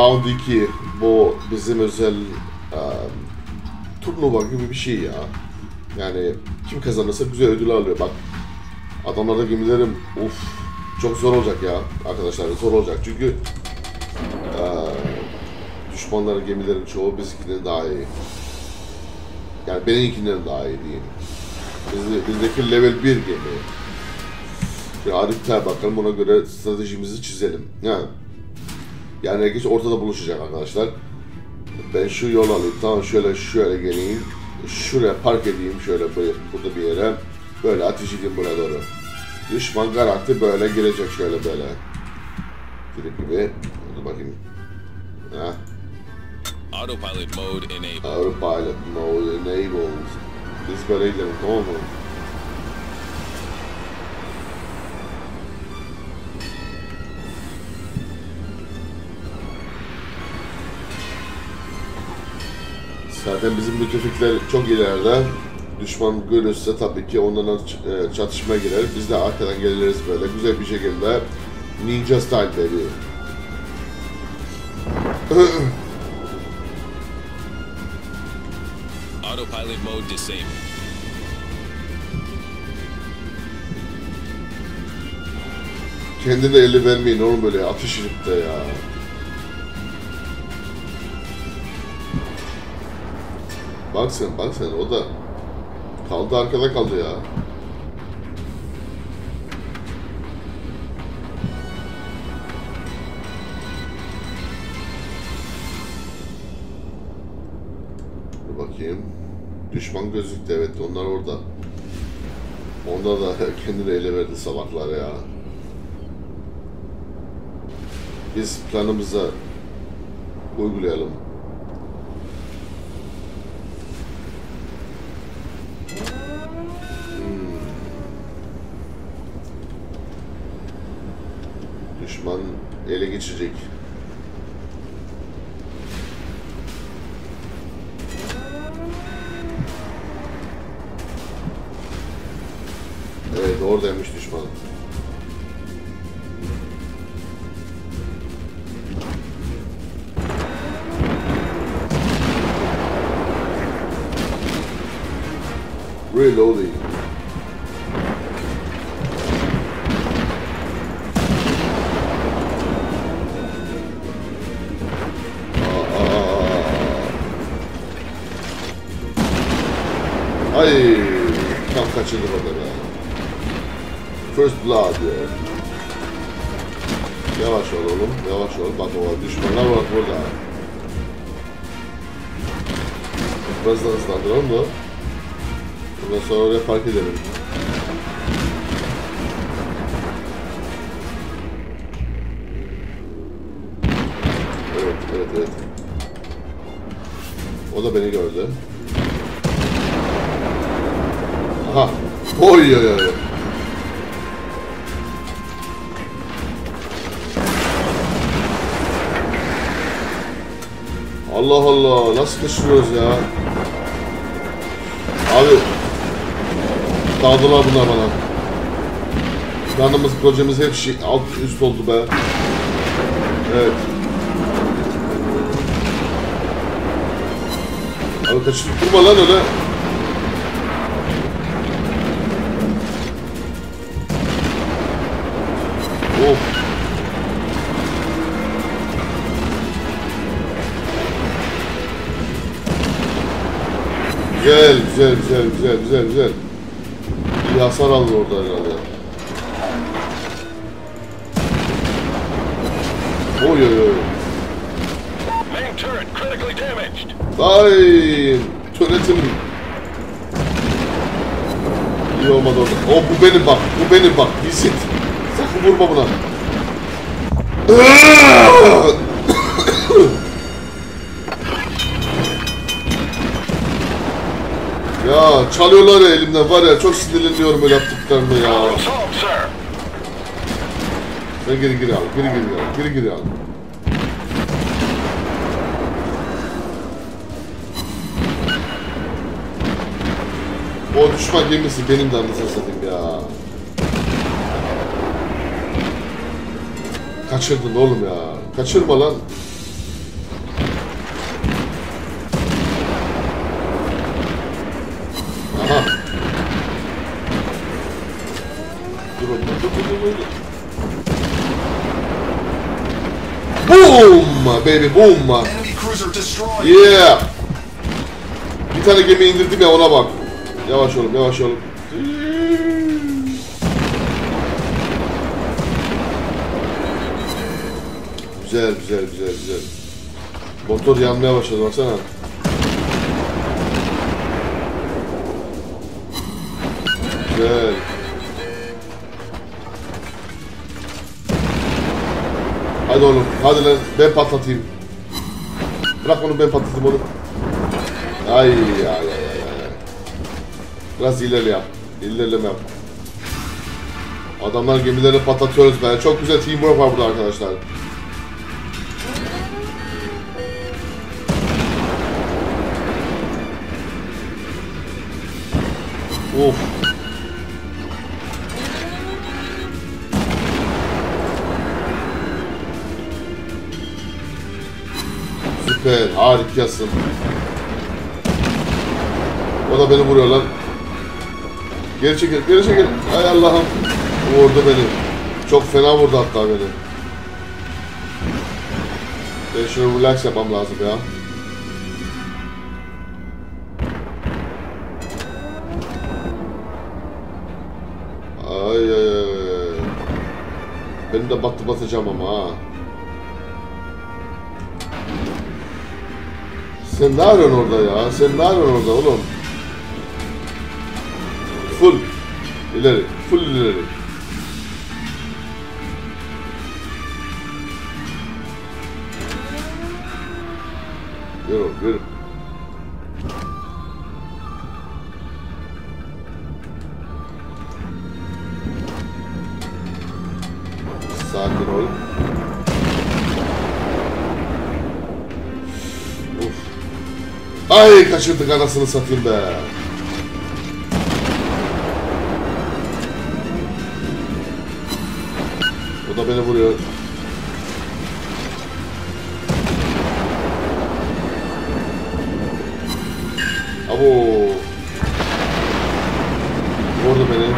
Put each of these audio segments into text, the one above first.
Round 2 bu bizim özel e, turnuva gibi bir şey ya. Yani kim kazanırsa güzel ödül alıyor. Bak adamlarda gemilerim uf çok zor olacak ya arkadaşlar zor olacak çünkü e, düşmanların gemilerin çoğu bizimkinden daha iyi. Yani benimkinden daha iyi diyeyim. Bizde, bizdeki level 1 gemi. Haritaya bakalım ona göre stratejimizi çizelim. Yani, yani herkes ortada buluşacak arkadaşlar. Ben şu yol alayım tamam şöyle şöyle geleyim. Şuraya park edeyim şöyle böyle, burada bir yere. Böyle ateş edeyim buraya doğru. Düşman garanti böyle girecek şöyle böyle. Girip gibi. Dur bakayım. Heh. Autopilot mode enabled. Autopilot mode enabled. Biz böyle gidelim tamam mı? Zaten bizim müttefikler çok ileride. Düşman görürse tabii ki onlarla e, çatışmaya girer. Biz de arkadan geliriz böyle güzel bir şekilde. Ninja style baby. Autopilot mode disabled. Kendine eli vermeyin oğlum böyle atış de ya. Bak sen bak sen o da kaldı arkada kaldı ya. Dur bakayım. Düşman gözüktü evet onlar orada. Onlar da kendini ele verdi salaklar ya. Biz planımıza uygulayalım. Düşman ele geçecek. Evet oradaymış Yavaş ol oğlum, yavaş ol. Bak o düşmanlar var burada. Biraz da hızlandıralım da. Ondan sonra oraya park edelim. Evet, evet, evet. O da beni gördü. Aha. Oy oy oy. Allah Allah nasıl kaçırıyoruz ya? Abi Dağdılar bunlar bana. Planımız, projemiz hep şey, alt üst oldu be. Evet. Abi kaçırıp durma lan öyle. Güzel, güzel, güzel, güzel, güzel, güzel. İyi hasar aldı orada herhalde. Oy oy oy. Main turret critically damaged. Ay, töretim. İyi olmadı orada. O bu benim bak, bu benim bak. Visit. Sakın vurma buna. ya çalıyorlar ya elimden var ya çok sinirleniyorum öyle yaptıklarını ya. Sen geri geri al, geri geri al, geri geri al. O düşman gemisi benim de anasını satayım ya. Kaçırdın oğlum ya. Kaçırma lan. Boom baby boom. Yeah. Bir tane gemi indirdim ya ona bak. Yavaş olun yavaş olun. Güzel güzel güzel güzel. Motor yanmaya başladı baksana. Güzel. Hadi oğlum, hadi lan ben patlatayım. Bırak onu ben patlatayım onu. Ay ay ay ay. Biraz ileri yap. İlerleme yap. Adamlar gemilerini patlatıyoruz be. Çok güzel teamwork var burada arkadaşlar. Of. Süper, harikasın. O da beni vuruyor lan. Geri çekil, geri çekil. Ay Allah'ım. Vurdu beni. Çok fena vurdu hatta beni. Ben şunu relax yapmam lazım ya. Ay ay ay. Beni de battı batacağım ama ha. Sen ne arıyorsun orada ya? Sen ne arıyorsun orada oğlum? Full ileri, full ileri. Yürü, yürü. Ay kaçırdık anasını satayım be. O da beni vuruyor. Abo. Vurdu beni.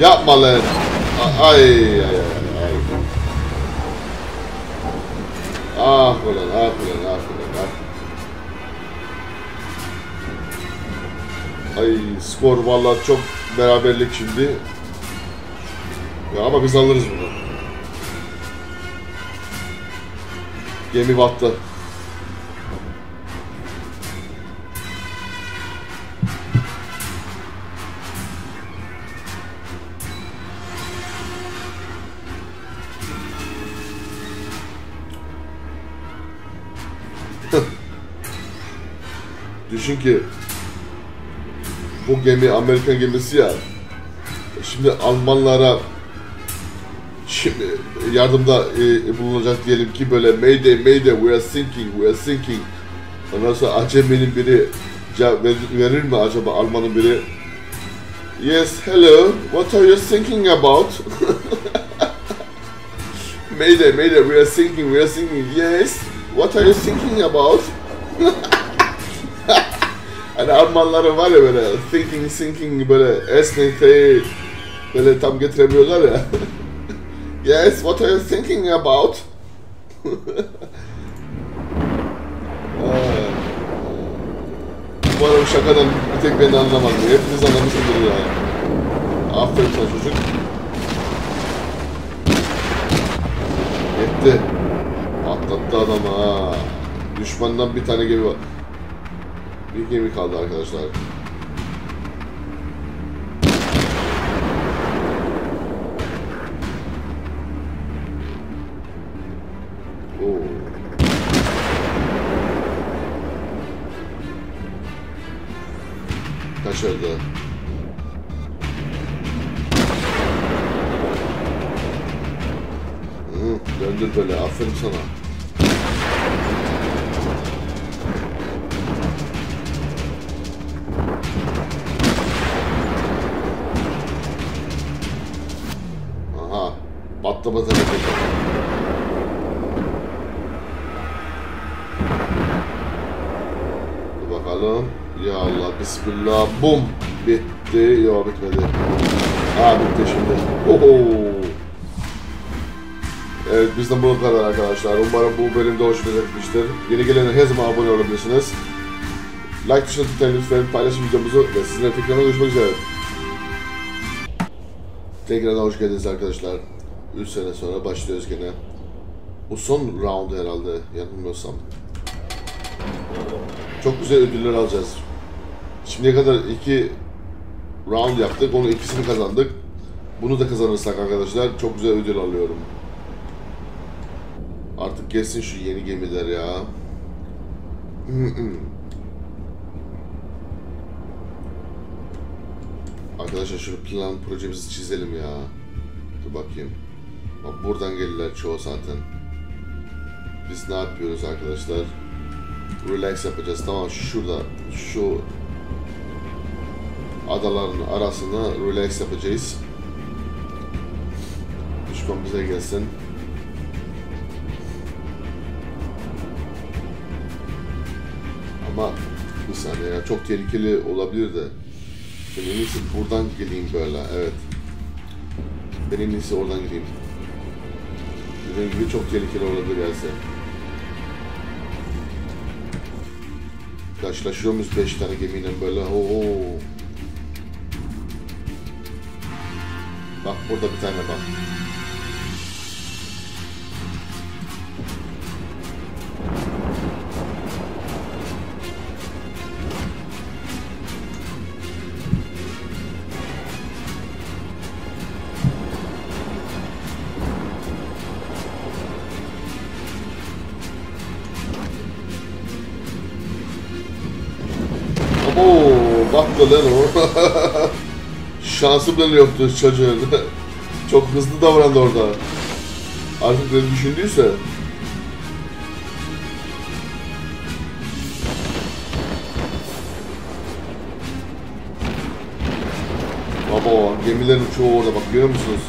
Yapma lan. Ay ay ay ulan ah ulan ah. Ay skor vallahi çok beraberlik şimdi. Ya ama biz alırız bunu. Gemi battı. Düşün ki bu gemi Amerikan gemisi ya. Şimdi Almanlara şimdi yardımda e, bulunacak diyelim ki böyle Mayday Mayday we are sinking we are sinking. Ondan sonra Acemi'nin biri cevap ver- verir mi acaba Almanın biri? Yes, hello. What are you thinking about? mayday, mayday, we are sinking, we are sinking. Yes. What are you thinking about? Hani Almanları var ya böyle thinking, thinking böyle esnete böyle tam getiremiyorlar ya. yes, what are you thinking about? Umarım şakadan bir tek beni anlamadı. Hepiniz anlamışsındır ya. Aferin sana çocuk. Yetti. Atlattı adamı ha. Düşmandan bir tane gemi var. Bir gemi kaldı arkadaşlar. Kaçırdı. Hı, döndür böyle. Aferin sana. Battı battı battı. Dur bakalım. Ya Allah. Bismillah. Bum. Bitti. Yok bitmedi. Aa bitti şimdi. Oho. Evet bizden bu kadar arkadaşlar. Umarım bu bölümde hoşunuza gitmiştir. Yeni gelenler her zaman abone olabilirsiniz. Like tuşuna tıklayın lütfen. Paylaşın videomuzu ve sizinle tekrardan görüşmek üzere. Tekrardan hoş geldiniz arkadaşlar. 3 sene sonra başlıyoruz gene. Bu son round herhalde yanılmıyorsam. Çok güzel ödüller alacağız. Şimdiye kadar iki round yaptık. Onun ikisini kazandık. Bunu da kazanırsak arkadaşlar çok güzel ödül alıyorum. Artık gelsin şu yeni gemiler ya. Arkadaşlar şu plan projemizi çizelim ya. Dur bakayım. Buradan gelirler çoğu zaten. Biz ne yapıyoruz arkadaşlar? Relax yapacağız. Tamam şurada şu adaların arasına relax yapacağız. Düşman bize gelsin. Ama bir saniye ya çok tehlikeli olabilir de. Ben en buradan geleyim böyle evet. Ben en oradan gideyim. Dediğim gibi çok tehlikeli olabilir gelse. Karşılaşıyor muyuz 5 tane gemiyle böyle? Oo. Bak burada bir tane bak. Şansı bile yoktu çocuğun. Çok hızlı davrandı orada. Artık ne düşündüyse. Baba gemilerin çoğu orada bak görüyor musunuz?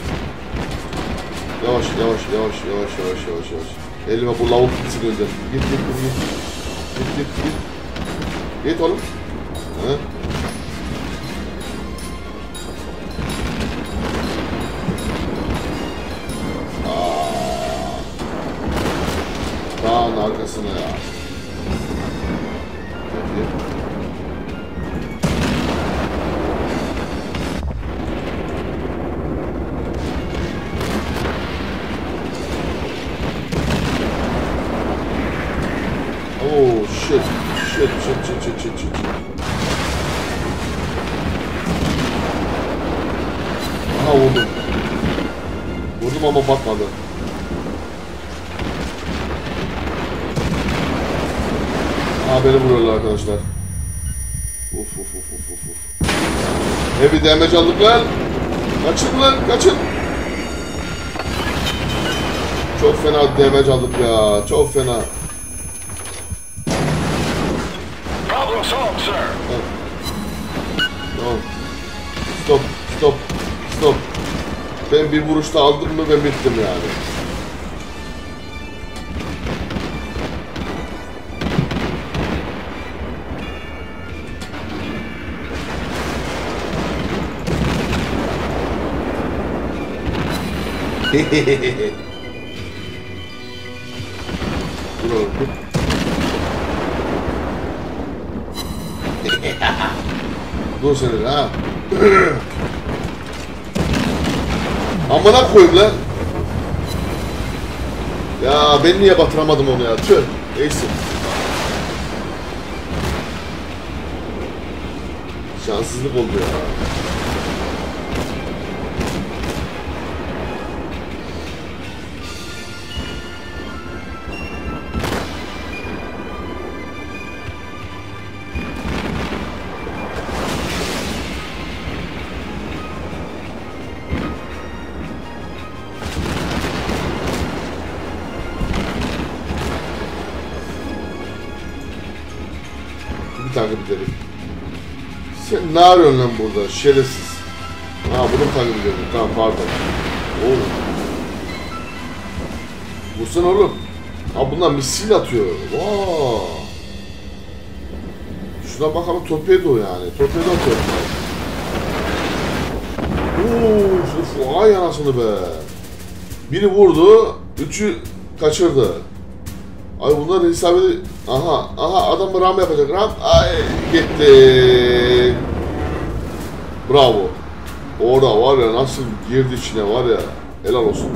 Yavaş yavaş yavaş yavaş yavaş yavaş yavaş. Elime bu lavuk gitsin önden. Git git git git. Git git git. Git oğlum. He? Shit, shit, shit, shit, shit, shit. Aha vurdum. Vurdum ama batmadı. Aha beni vuruyorlar arkadaşlar. Uf uf uf uf uf bir damage aldık lan. Kaçın lan kaçın. Çok fena damage aldık ya. Çok fena. Solved, sir. Tamam. Stop, stop, stop. Ben bir vuruşta aldım mı ben bittim yani. Dur oğlum Dur seni ha. Amına koyayım lan. Ya ben niye batıramadım onu ya? Tüh. Neyse. Şanssızlık oldu ya. Takip edelim. Sen ne arıyorsun lan burada şerefsiz? Ha bunu takip ediyordun? Tamam pardon. Oğlum. Vursana oğlum. Ha bunlar misil atıyor. Vaa. Şuna bakalım torpedo yani. Torpedo atıyor. Uf, uf, ay anasını be. Biri vurdu, üçü kaçırdı. Ay bunlar hesabı... Aha, aha adam ram yapacak. Ram, ay gitti. Bravo. Orada var ya nasıl girdi içine var ya. Helal olsun.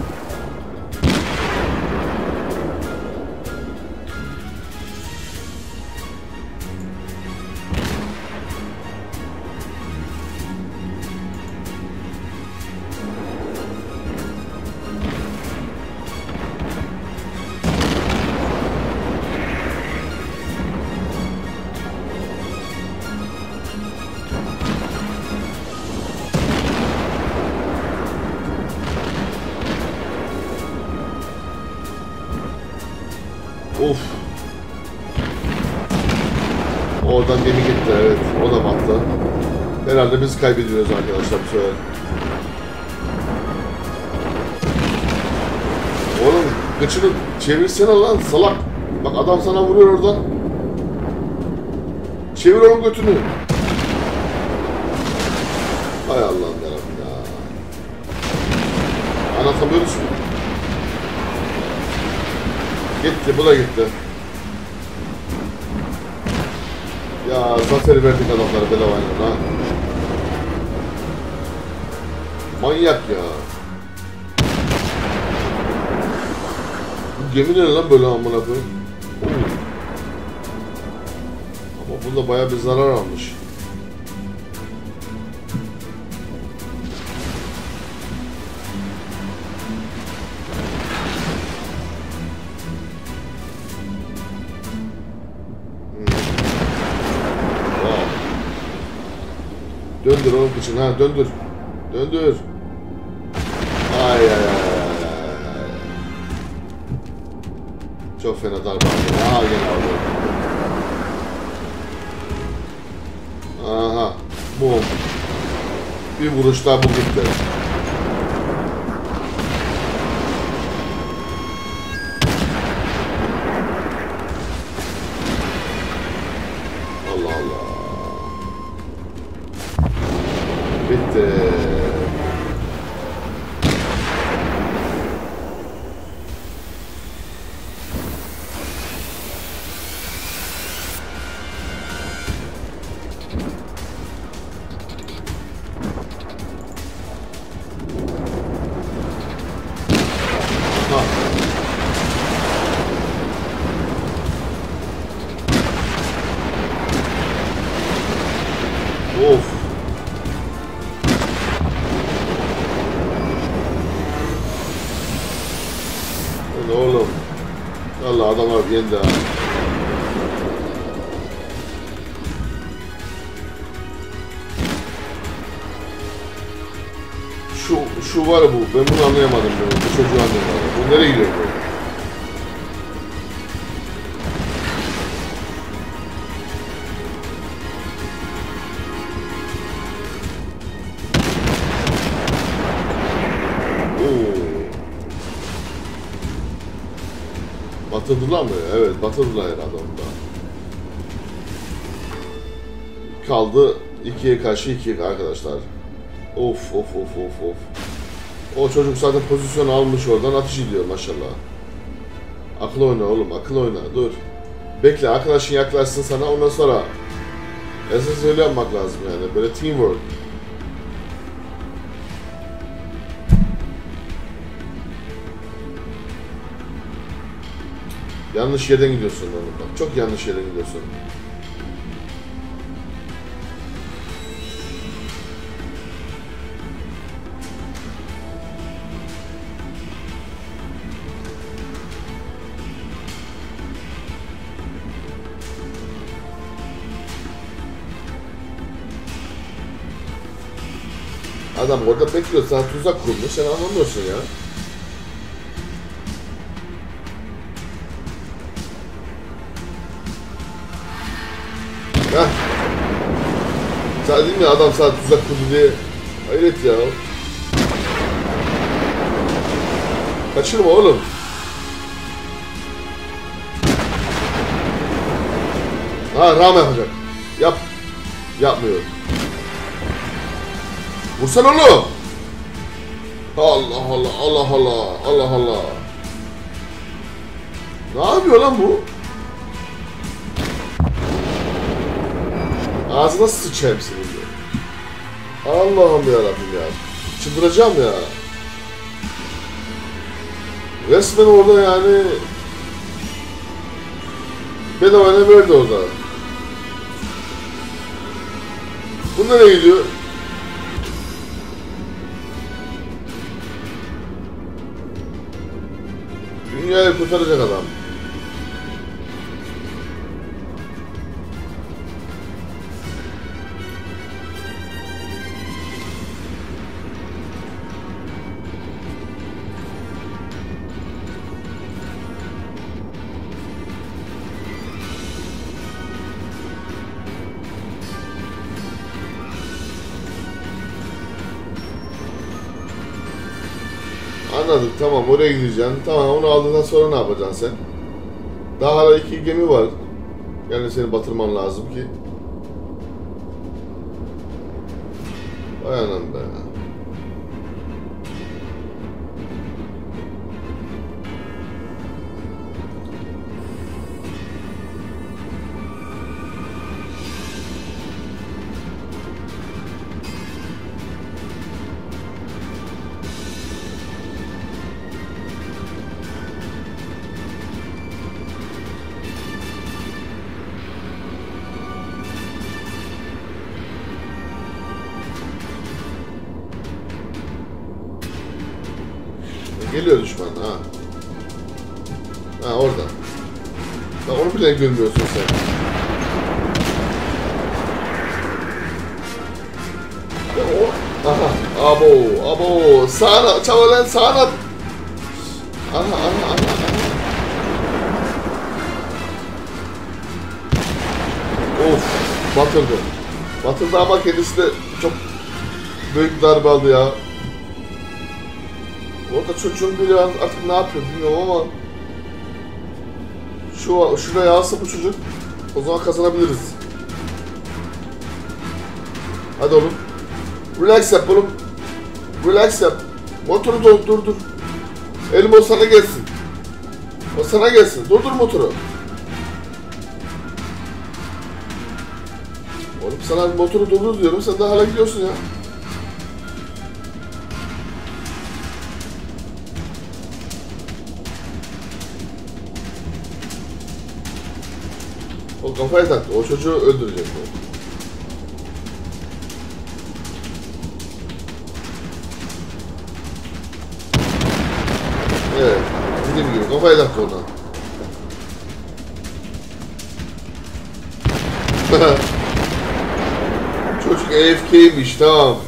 Kaybediyoruz arkadaşlar bu sefer. Oğlum kıçını çevirsene lan salak. Bak adam sana vuruyor oradan. Çevir onun götünü. Hay Allah'ım yarabbim ya. Anlatamıyoruz mu? Gitti, bu da gitti. Ya zafer verdik adamlara bedavayla ha. Manyak ya. Bu gemi ne lan böyle amına koyayım? Ama bunda bayağı bir zarar almış. Wow. Döndür oğlum kıçını ha döndür. Döndür. Darbe aldı. Aha gene aldı. Aha. Bum. Bir vuruşta bu gitti. Adamlar Batırdılar mı? Evet, batırdılar her adamı da. Kaldı ikiye karşı iki arkadaşlar. Of of of of of. O çocuk zaten pozisyon almış oradan atış ediyor maşallah. Akıl oyna oğlum, akıl oyna. Dur. Bekle, arkadaşın yaklaşsın sana ondan sonra esas öyle yapmak lazım yani. Böyle teamwork. Yanlış yerden gidiyorsun oğlum bak. Çok yanlış yerden gidiyorsun. Adam orada bekliyor. Sana tuzak kurmuş. Sen anlamıyorsun ya. Sen değil mi adam sana tuzak kurdu diye. Hayret ya. Kaçırma oğlum. Ha ram yapacak. Yap. Yapmıyor. Vursan onu. Allah Allah Allah Allah Allah Allah. Ne yapıyor lan bu? Ağzına sıçayım senin de. Allah'ım ya Rabbim ya. Çıldıracağım ya. Resmen orada yani bedava ne verdi orada. Bu nereye gidiyor? Dünyayı kurtaracak adam. Anladık tamam oraya gideceksin. Tamam onu aldıktan sonra ne yapacaksın sen? Daha hala iki gemi var. Yani seni batırman lazım ki. Vay anam Geliyor düşman ha. Ha orada. Ha, onu bile görmüyorsun sen. Ya o... Aha. Abo. Abo. Sağına. Çabuk lan sağına. Aha aha aha. aha. Of. Batırdı. Batırdı ama kendisi de çok büyük darbe aldı ya. Orada çocuğun biri artık ne yapıyor bilmiyorum ama şu şuraya alsa bu çocuk o zaman kazanabiliriz. Hadi oğlum. Relax yap oğlum. Relax yap. Motoru dur dur dur. Elim o sana gelsin. O sana gelsin. Durdur motoru. Oğlum sana motoru durdur diyorum. Sen de hala gidiyorsun ya. Kafaya taktı. O çocuğu öldürecek o. Evet. Dediğim gibi kafaya taktı ona. Çocuk AFK'ymiş tamam.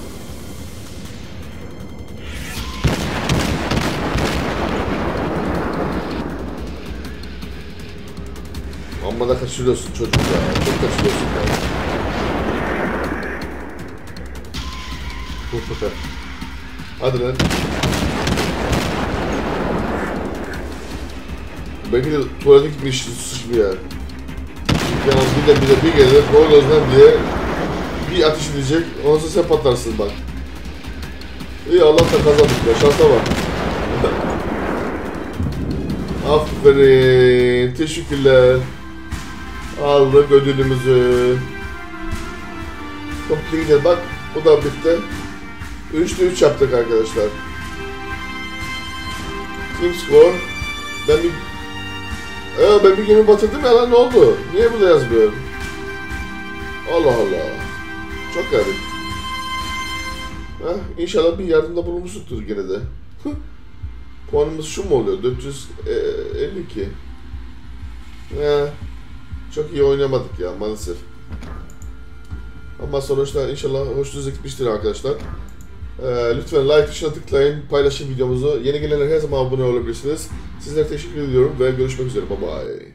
Amma da kaçırıyorsun çocuk ya. Çok kaçırıyorsun ya. Hadi lan. Belki de tuvalete gitmiş sıçmış ya. Yani bir de bir de bir gelir boylozdan diye bir ateş edecek. Ondan sonra sen patlarsın bak. İyi Allah'tan kazandık ya şansa bak. Aferin. Teşekkürler. Aldık ödülümüzü. Completed. Bak bu da bitti. 3'te 3 yaptık arkadaşlar. Team score. Ben bir... Ee, ben bir gemi batırdım ya lan ne oldu? Niye burada yazmıyor? Allah Allah. Çok garip. Heh, inşallah bir yardımda bulunmuşuzdur gene de. Puanımız şu mu oluyor? 452. Ya, çok iyi oynamadık ya maalesef. Ama sonuçta inşallah hoşunuza gitmiştir arkadaşlar. Ee, lütfen like tuşuna tıklayın, paylaşın videomuzu. Yeni gelenler her zaman abone olabilirsiniz. Sizlere teşekkür ediyorum ve görüşmek üzere. Bye bye.